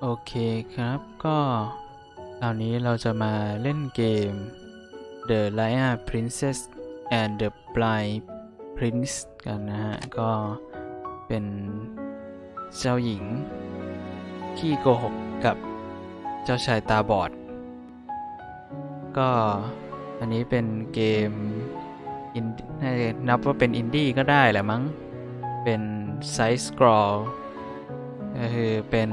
โอเคครับก็คราวนี้เราจะมาเล่นเกม The Liar Princess and the Blind Prince กันนะฮะ ก็เป็นเจ้าหญิง ขี้โกหกกับเจ้าชายตาบอด ก็อันนี้เป็นเกมน่าจะนับว่าเป็นอินดี้ก็ได้แหละมั้ง เป็น ไซส์สครอลก็คือเป็น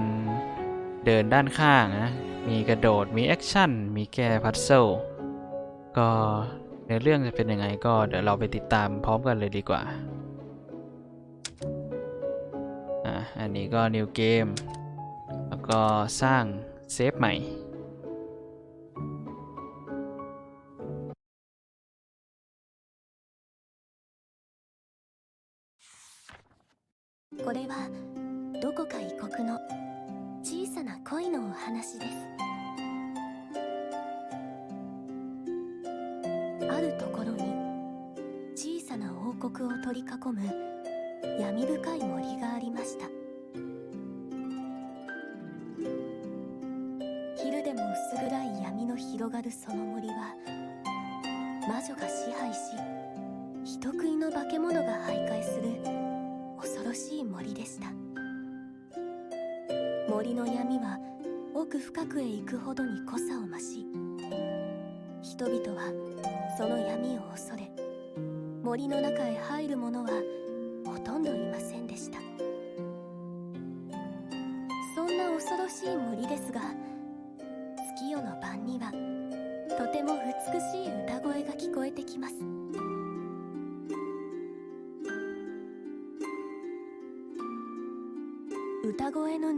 เดินด้านข้างนะ มีกระโดด มีแอคชั่น มีแก้พัซเซิล ก็ในเรื่องจะเป็นยังไงก็เดี๋ยวเราไปติดตามพร้อมกันเลยดีกว่า อะ อันนี้ก็ New Game แล้วก็สร้างเซฟใหม่ これはどこか異国の小さな恋のお話です。あるところに小さな王国を取り囲む闇深い森がありました。昼でも薄暗い闇の広がるその森は魔女が支配し人食いの化け物が徘徊する恐ろしい森でした。森の闇は奥深くへ行くほどに濃さを増し人々はその闇を恐れ森の中へ入る者は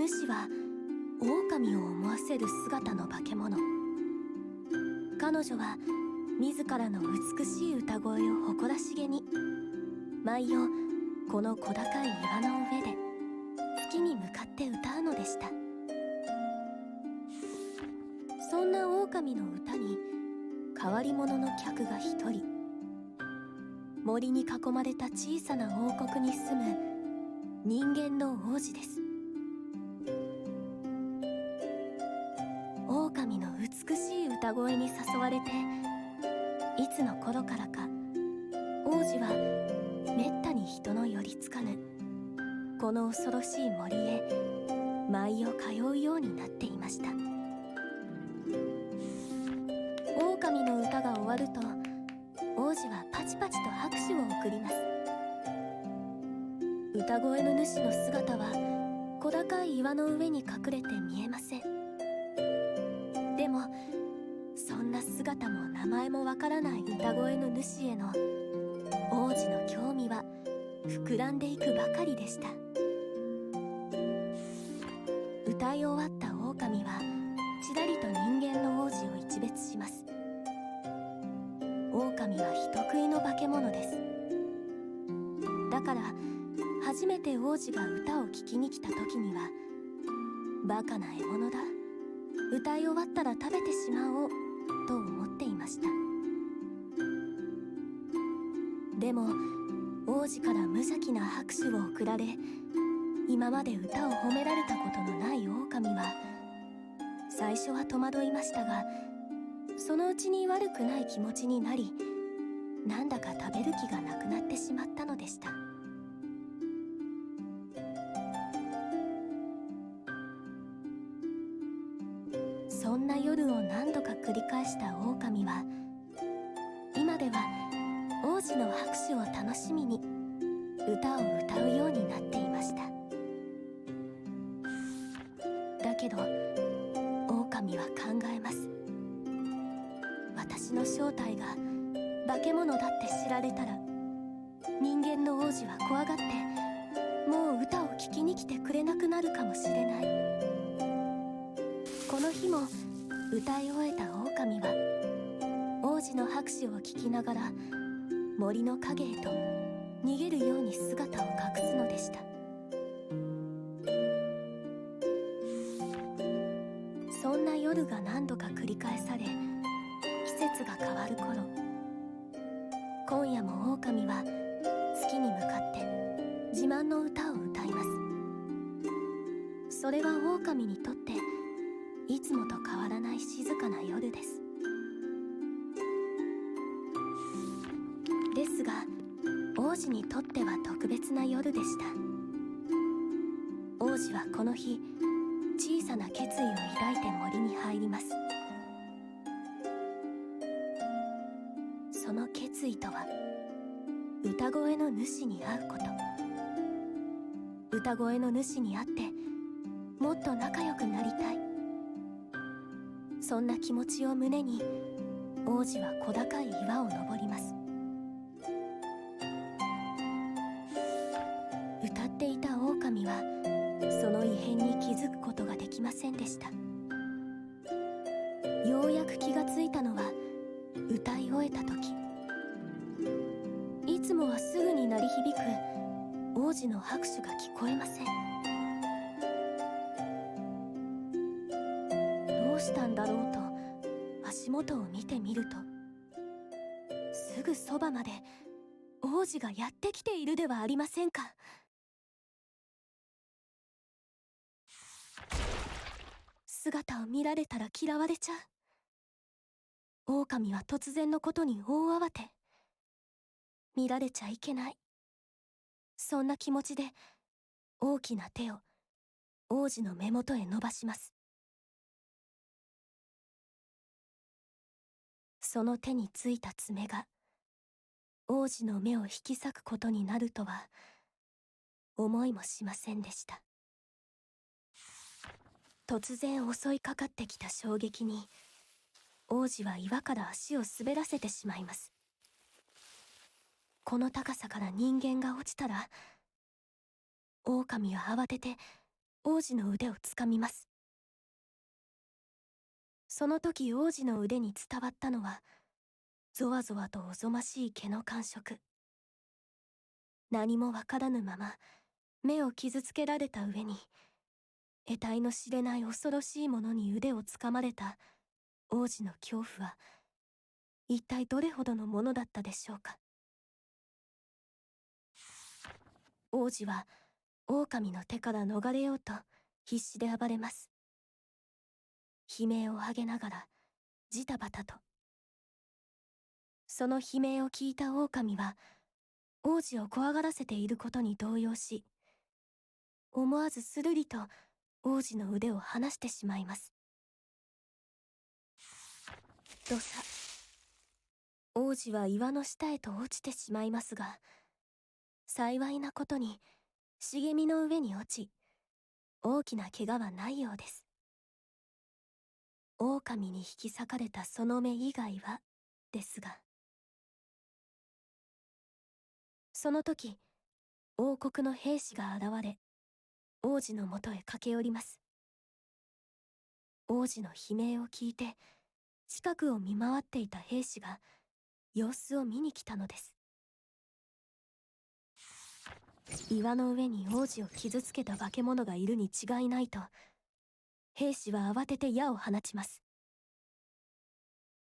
主は狼を思わせる姿の化け物。彼女は自らの美しい歌声を誇らしげに毎夜この小高い岩の上で月に向かって歌うのでした。そんな狼の歌に変わり者の客が一人森に囲まれた小さな王国に住む人間の王子です。美しい歌声に誘われていつの頃からか王子はめったに人の寄りつかぬこの恐ろしい森へ毎夜通うようになっていました。狼の歌が終わると王子はパチパチと拍手を送ります。歌声の主の姿は小高い岩の上に隠れて見えません。もそんな姿も名前もわからない歌声の主への王子の興味は膨らんでいくばかりでした。歌い終わった狼はちらりと人間の王子を一別します。狼は人食いの化け物です。だから初めて王子が歌を聴きに来た時にはバカな獲物だ。歌い終わったら食べてしまおうと思っていました。でも王子から無邪気な拍手を送られ今まで歌を褒められたことのない狼は最初は戸惑いましたがそのうちに悪くない気持ちになりなんだか食べる気がなくなってしまったのでした。した狼は今では王子の拍手を楽しみに歌を歌うようになっていました。だけど狼は考えます。私の正体が化け物だって知られたら人間の王子は怖がってもう歌を聴きに来てくれなくなるかもしれない。この日も歌い終えた狼は王子の拍手を聞きながら森の影へと逃げるように姿を隠すのでした。そんな夜が何度か繰り返され季節が変わる頃今夜も狼は月に向かって自慢の歌を歌います。それは狼にとってつもと変わらない静かな夜です。ですが王子にとっては特別な夜でした。王子はこの日小さな決意を抱いて森に入ります。その決意とは歌声の主に会うこと。歌声の主に会ってもっと仲良くなりたい。そんな気持ちを胸に王子は小高い岩を登ります。歌っていた狼はその異変に気づくことができませんでした。ようやく気がついたのは歌い終えた時。いつもはすぐに鳴り響く王子の拍手が聞こえません。したんだろうと足元を見てみるとすぐそばまで王子がやってきているではありませんか。姿を見られたら嫌われちゃう。狼は突然のことに大慌て見られちゃいけない。そんな気持ちで大きな手を王子の目元へ伸ばします。その手についた爪が王子の目を引き裂くことになるとは思いもしませんでした。突然襲いかかってきた衝撃に王子は岩から足を滑らせてしまいます。この高さから人間が落ちたら狼は慌てて王子の腕をつかみます。その時王子の腕に伝わったのはゾワゾワとおぞましい毛の感触。何もわからぬまま目を傷つけられた上に得体の知れない恐ろしいものに腕をつかまれた王子の恐怖は一体どれほどのものだったでしょうか。王子は狼の手から逃れようと必死で暴れます。悲鳴を上げながらジタバタと。その悲鳴を聞いた狼は王子を怖がらせていることに動揺し思わずするりと王子の腕を離してしまいます。どさ。王子は岩の下へと落ちてしまいますが幸いなことに茂みの上に落ち大きな怪我はないようです。狼に引き裂かれたその目以外はですが。その時王国の兵士が現れ王子のもとへ駆け寄ります。王子の悲鳴を聞いて近くを見回っていた兵士が様子を見に来たのです。岩の上に王子を傷つけた化け物がいるに違いないと兵士は慌てて矢を放ちます。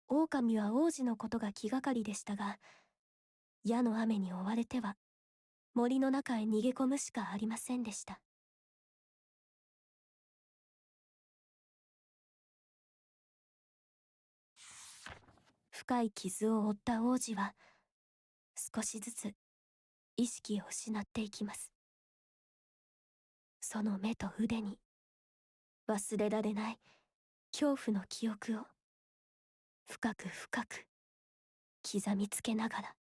狼は王子のことが気がかりでしたが矢の雨に追われては森の中へ逃げ込むしかありませんでした。深い傷を負った王子は少しずつ意識を失っていきます。その目と腕に忘れられない恐怖の記憶を深く深く刻みつけながら。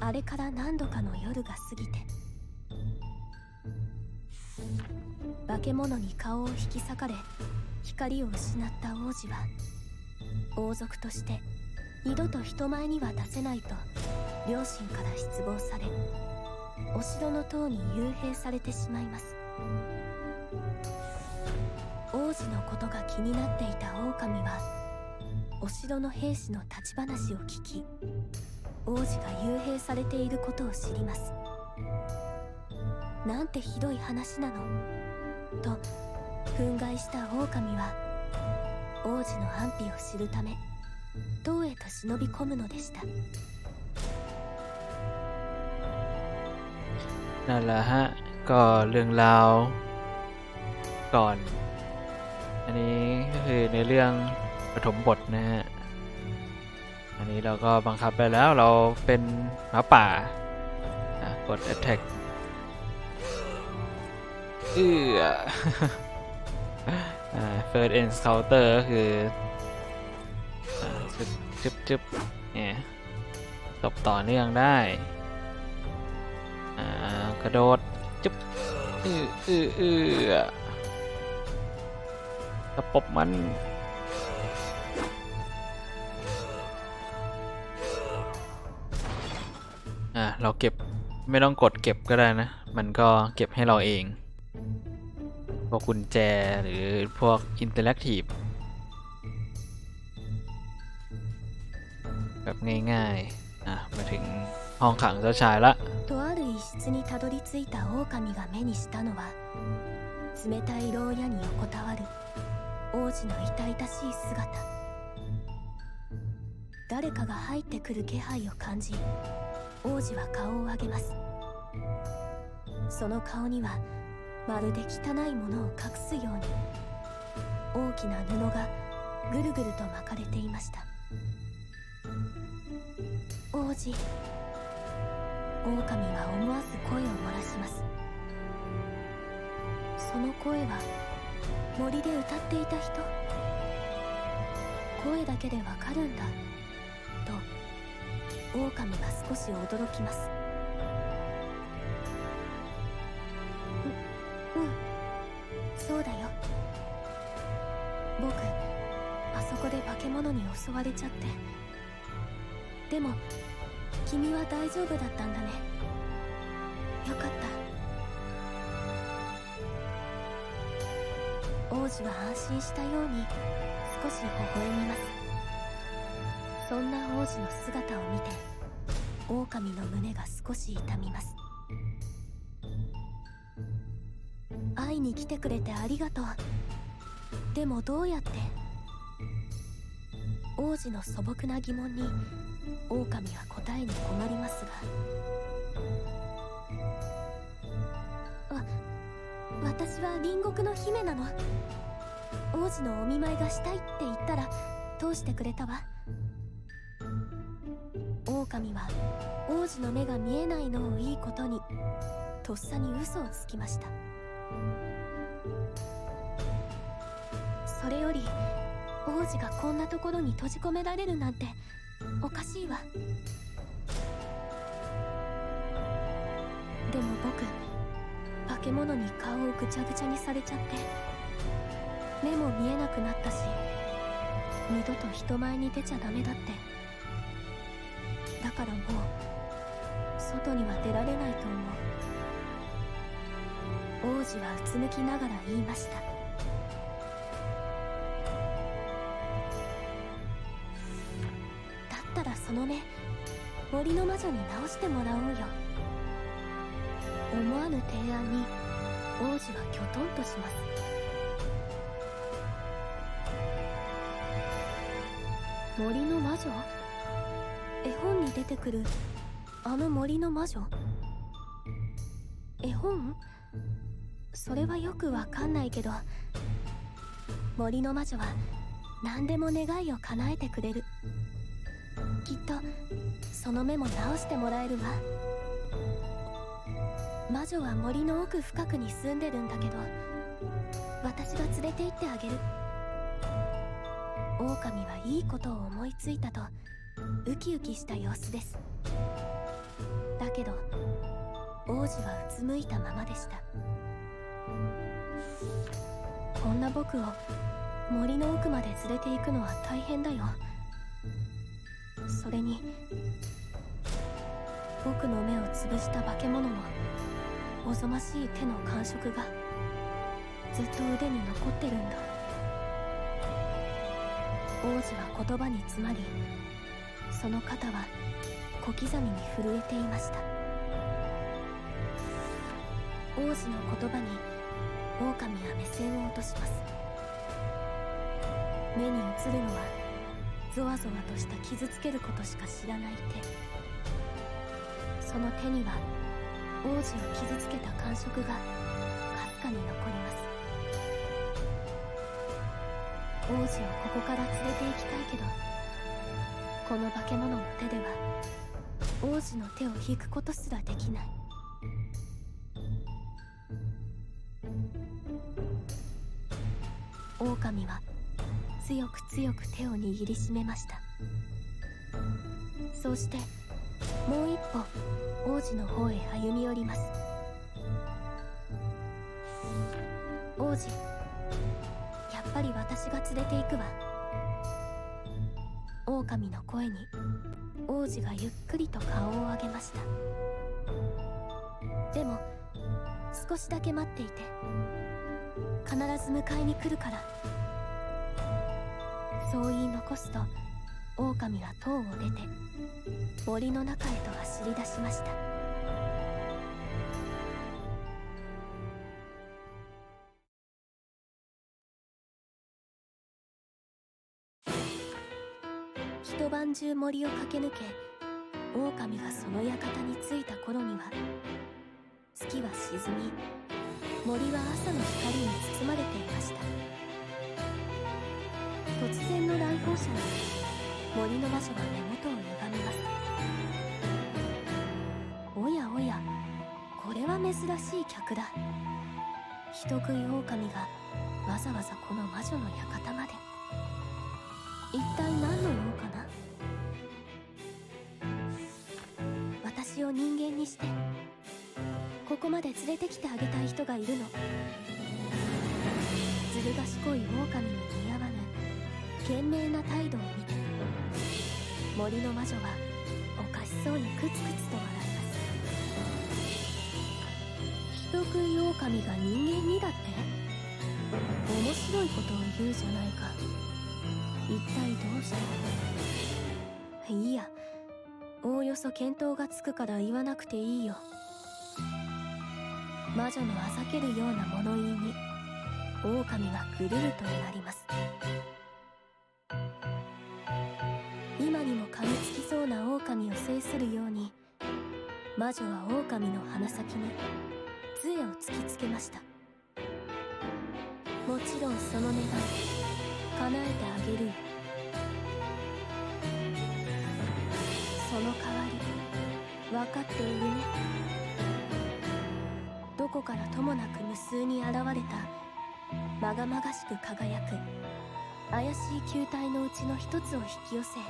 あれから何度かの夜が過ぎて化け物に顔を引き裂かれ光を失った王子は王族として二度と人前には出せないと両親から失望されお城の塔に幽閉されてしまいます。王子のことが気になっていた狼はお城の兵士の立ち話を聞き王子が幽閉されていることを知ります。なんてひどい話なのと憤慨した狼は王子の安否を知るため塔へと忍び込むのでした นั่นแหละฮะ ก็เรื่องราว ก่อน อันนี้ก็คือในเรื่องปฐมบทนะฮะ อันนี้เราก็บังคับไปแล้วเราเป็นหมาป่าอ่ะกด attack เอื้อ อ่า first encounter ก็คืออ่า จึ๊บจึ๊บเนี่ยตบต่อเนื่องได้ อ่ากระโดด จึ๊บอืออืออือกระปบมันอะเราเก็บไม่ต้องกดเก็บก็ได้นะ มันก็เก็บให้เราเอง พวกกุญแจหรือพวกอินเตอร์แอคทีฟ ง่ายๆ อ่ะ มาถึงห้องขังเจ้าชายละ とある一室にたどり着いた狼が目にしたのは冷たい牢屋に横たわる王子の痛々しい姿誰かが入ってくる気配を感じ王子は顔を上げますその顔にはまるで汚いものを隠すように大きな布がぐるぐると巻かれていました 王子。狼は思わず声を漏らします。その声は森で歌っていた人。声だけでわかるんだ。と狼が少し驚きます。ううん。そうだよ。僕あそこで化け物に襲われちゃって。でも君は大丈夫だったんだね。よかった。王子は安心したように少し微笑みます。そんな王子の姿を見て狼の胸が少し痛みます。会いに来てくれてありがとう。でもどうやって王子の素朴な疑問に狼は答えに困りますが。わ私は隣国の姫なの。王子のお見舞いがしたいって言ったら通してくれたわ。狼は王子の目が見えないのをいいことにとっさに嘘をつきました。それより王子がこんなところに閉じ込められるなんておかしいわ。でも僕化け物に顔をぐちゃぐちゃにされちゃって目も見えなくなったし二度と人前に出ちゃダメだって。だからもう外には出られないと思う。王子はうつむきながら言いました。ったらその目森の魔女に直してもらおうよ。思わぬ提案に王子はきょとんとします。森の魔女？絵本に出てくるあの森の魔女？絵本？それはよくわかんないけど森の魔女は何でも願いを叶えてくれる。その目も直してもらえるわ。魔女は森の奥深くに住んでるんだけど私が連れて行ってあげる。狼はいいことを思いついたとウキウキした様子です。だけど王子はうつむいたままでした。こんな僕を森の奥まで連れて行くのは大変だよ。それに僕の目を潰した化け物のおぞましい手の感触がずっと腕に残ってるんだ。王子は言葉に詰まりその肩は小刻みに震えていました。王子の言葉に狼は目線を落とします。目に映るのはゾワゾワとした傷つけることしか知らない手。その手には王子を傷つけた感触がかすかに残ります。王子をここから連れて行きたいけどこの化け物の手では王子の手を引くことすらできない。狼は強く強く手を握りしめました。そしてもう一歩王子の方へ歩み寄ります。王子やっぱり私が連れて行くわ。狼の声に王子がゆっくりと顔を上げました。でも少しだけ待っていて必ず迎えに来るから。そう言い残すと狼は塔を出て森の中走り出しました。一晩中森を駆け抜け狼がその館に着いた頃には月は沈み森は朝の光に包まれていました。突然の来訪者に森の魔女は目元をおやこれは珍しい客だ。人食い狼がわざわざこの魔女の館まで。一体何の用かな？私を人間にしてここまで連れてきてあげたい人がいるの。ずる賢い狼に似合わぬ賢明な態度を見て森の魔女はおかしそうにクツクツと笑います人食い狼が人間にだって？面白いことを言うじゃないか。一体どうして？いいや。おおよそ見当がつくから言わなくていいよ。魔女のあざけるような物言いに狼はぐるるとなります。今にも噛みつきそうな狼を制するように魔女は狼の鼻先に杖を突きつけました。もちろんその願い叶えてあげるよ。その代わり分かっているねどこからともなく無数に現れた。まがまがしく輝く。怪しい球体のうちの一つを引き寄せ。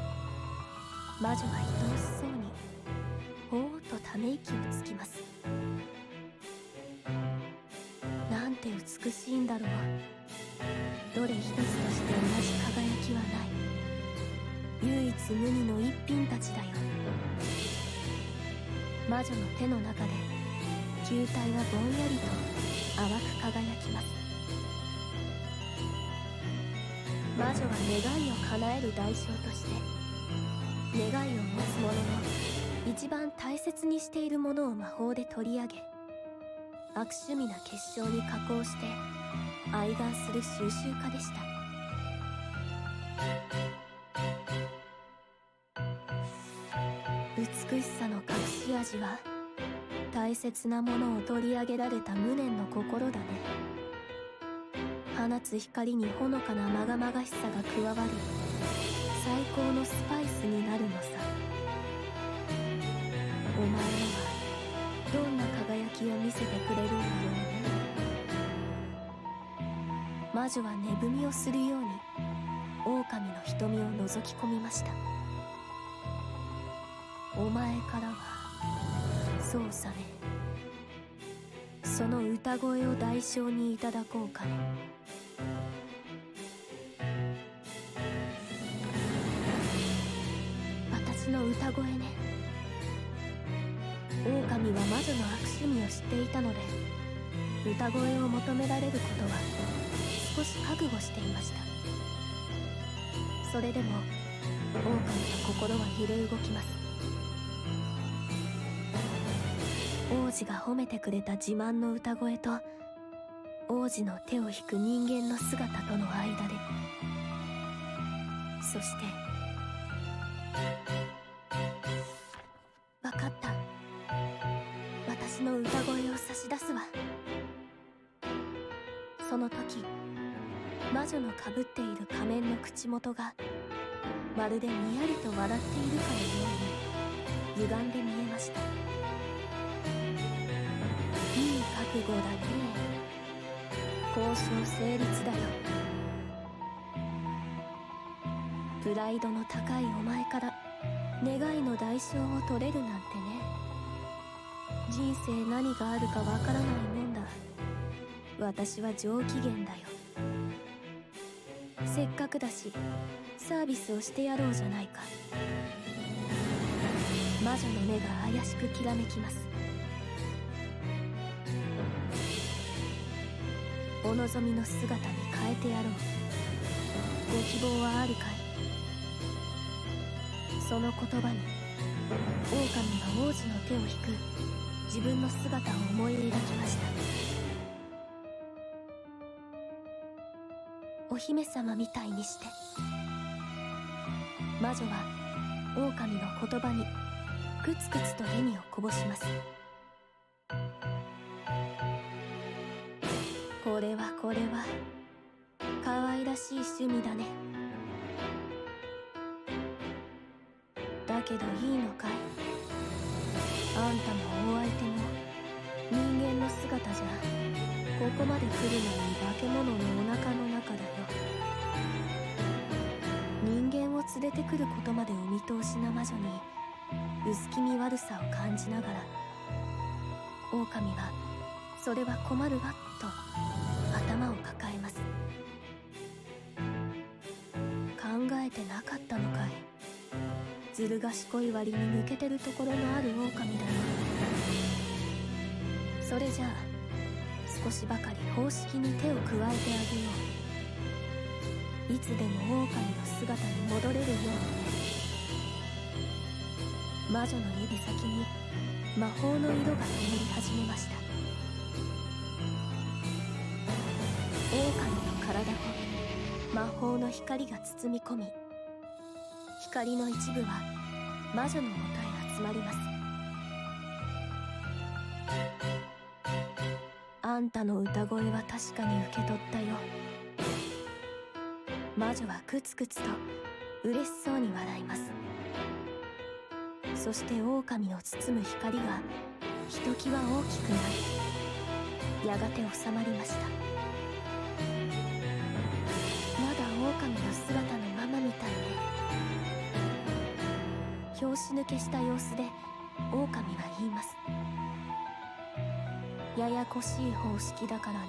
魔女は愛おしそうにほーっとため息をつきます。て美しいんだろう。どれ一つとして同じ輝きはない。唯一無二の一品たちだよ。魔女の手の中で球体はぼんやりと淡く輝きます。魔女は願いを叶える代償として願いを持つ者の一番大切にしているものを魔法で取り上げ悪趣味な結晶に加工して愛願する収集家でした。美しさの隠し味は大切なものを取り上げられた無念の心だね。放つ光にほのかなまがまがしさが加わり最高のスパイスになるのさ。お前はきを見せてくれるんだろうね魔女は寝踏みをするように狼の瞳を覗き込みました。お前からはそうさねその歌声を代償にいただこうか。ね私の歌声ね。狼は魔女の悪趣味を知っていたので歌声を求められることは少し覚悟していました。それでも狼の心は揺れ動きます。王子が褒めてくれた自慢の歌声と王子の手を引く人間の姿との間でそして分かった。私の歌声を差し出すわ。その時魔女のかぶっている仮面の口元がまるでにやりと笑っているかのように歪んで見えました。いい覚悟だね交渉成立だよ。プライドの高いお前から願いの代償を取れるなんて人生何があるかわからないもんだ。私は上機嫌だよ。せっかくだしサービスをしてやろうじゃないか。魔女の目が怪しくきらめきます。お望みの姿に変えてやろう。ご希望はあるかい？その言葉に狼が王子の手を引く。自分の姿を思い描きました。お姫様みたいにして。魔女は狼の言葉にくつくつと笑みをこぼします。これはこれは可愛らしい趣味だね。だけどいいのかい？あんたもお相手も人間の姿じゃここまで来るのに化け物のお腹の中だよ。人間を連れてくることまでお見通しな魔女に薄気味悪さを感じながら狼はそれは困るわと頭を抱えます。考えてなかったのかい？ずる賢い割に抜けてるところのある狼だよそれじゃあ少しばかり方式に手を加えてあげよういつでも狼の姿に戻れるように魔女の指先に魔法の色が灯り始めました狼の体を魔法の光が包み込み光の一部は魔女のもとへ集まります。あんたの歌声は確かに受け取ったよ。魔女はクツクツと嬉しそうに笑います。そして狼を包む光がひときわ大きくなりやがて収まりました。まだ狼の姿拍子抜けした様子で狼は言います。ややこしい方式だからね。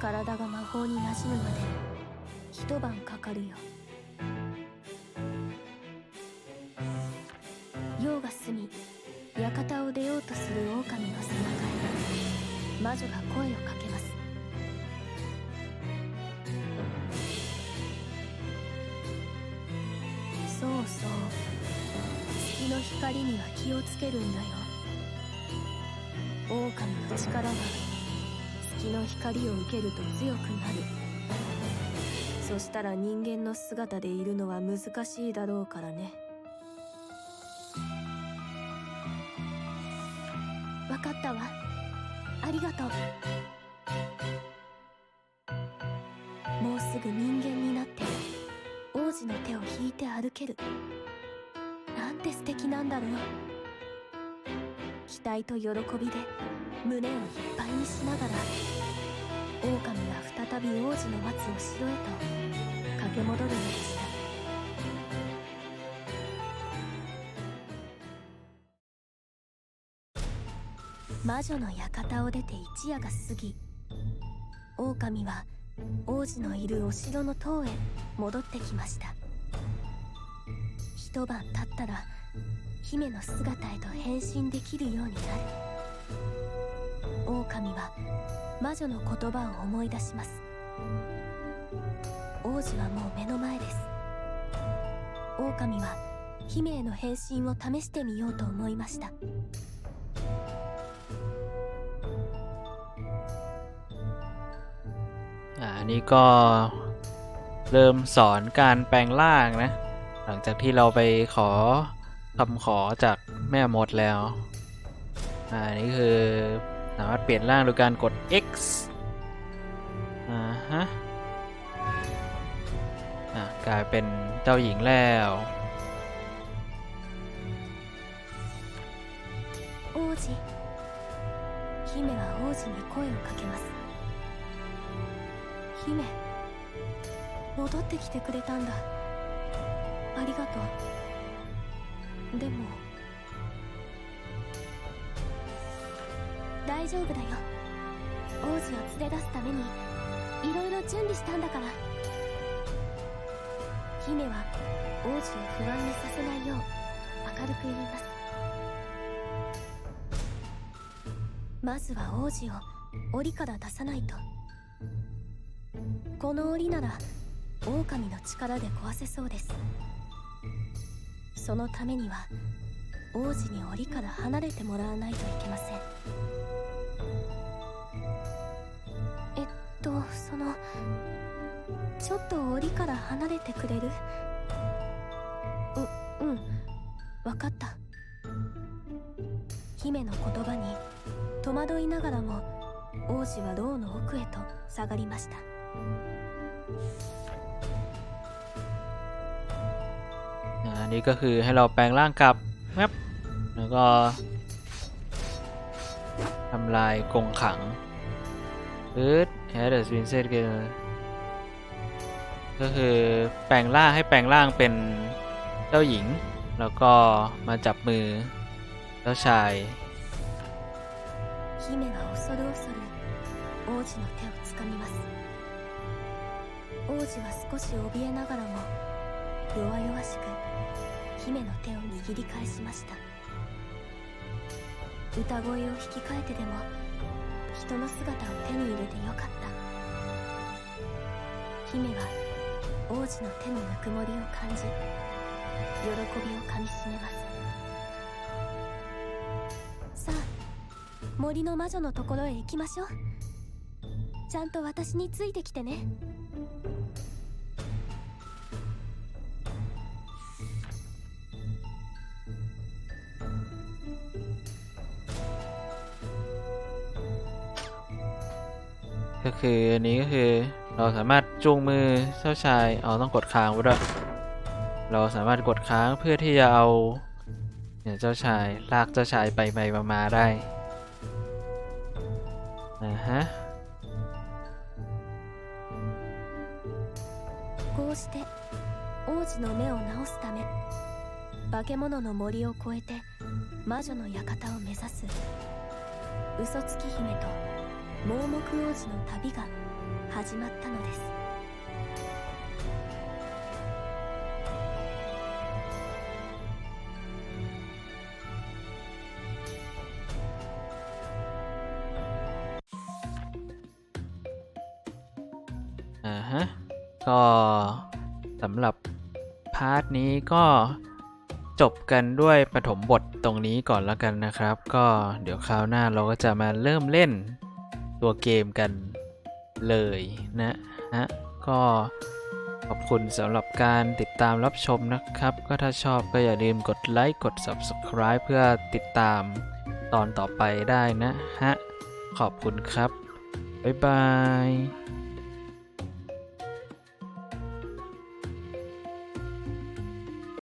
体が魔法に馴染むまで一晩かかるよ。夜が過ぎ館を出ようとする狼の背中へ。魔女が声をかけ月の光には気をつけるんだよ。狼の力は月の光を受けると強くなる。そしたら人間の姿でいるのは難しいだろうからね。んだろう。期待と喜びで胸をいっぱいにしながら狼は再び王子の待つお城へと駆け戻るのでした。魔女の館を出て一夜が過ぎ狼は王子のいるお城の塔へ戻ってきました。一晩経ったら姫の姿へと変身できるようになる狼は魔女の言葉を思い出します王子はもう目の前です狼は姫への変身を試してみようと思いましたอ่าอันนี้ก็ เริ่มสอนการแปลงร่างนะ หลังจากที่เราไปขอ คำขอจากแม่มดแล้ว อ่า นี่คือสามารถเปลี่ยนร่างโดยการกด X อ่าฮะ อ่ากลายเป็นเจ้าหญิงแล้ว 王子姫は王子に声をかけます姫戻ってきてくれたんだありがとう でも。大丈夫だよ。王子を連れ出すためにいろいろ準備したんだから。姫は王子を不安にさせないよう明るく言います。まずは王子を檻から出さないと。この檻なら狼の力で壊せそうです。そのためには王子に檻から離れてもらわないといけません。えっとそのちょっと檻から離れてくれる？ううん分かった。姫の言葉に戸惑いながらも王子は牢の奥へと下がりました。 อ่าอันนี้ก็คือให้เราแปลงร่างกลับแมปแล้วก็ทำลายกรงขังปื๊ดแฮดเดอร์สวินเซตก็คือแปลงร่างให้แปลงร่างเป็นเจ้าหญิง แล้วก็มาจับมือเจ้าชาย 姫が恐る恐る王子の手をつかみます王子は少し怯えながらも 弱々しく姫の手を握り返しました。歌声を引き換えてでも人の姿を手に入れてよかった。姫は王子の手のぬくもりを感じ喜びをかみしめます。さあ森の魔女のところへ行きましょう。ちゃんと私についてきてね。 ก็คืออันนี้ก็คือเราสามารถจูงมือเจ้าชายเอาต้องกดค้างไว้ด้วยเราสามารถกดค้างเพื่อที่จะเอาเนี่ยเจ้าชายลากเจ้าชายไปไปมามาได้อ่าฮะ こうして王子の目を治すため化け物の森を越えて魔女の館を目指す嘘つき姫と 盲目王子の旅が始まったのです อ่าฮะ ก็สำหรับพาร์ทนี้ก็จบกันด้วยปฐมบทตรงนี้ก่อนแล้วกันนะครับ ก็เดี๋ยวคราวหน้าเราก็จะมาเริ่มเล่น ตัวเกมกันเลยนะฮะก็ขอบคุณสำหรับการติดตามรับชมนะครับ ก็ถ้าชอบก็อย่าลืมกดไลค์กด Subscribe เพื่อติดตามตอนต่อไปได้นะฮะ ขอบคุณครับ บ๊ายบาย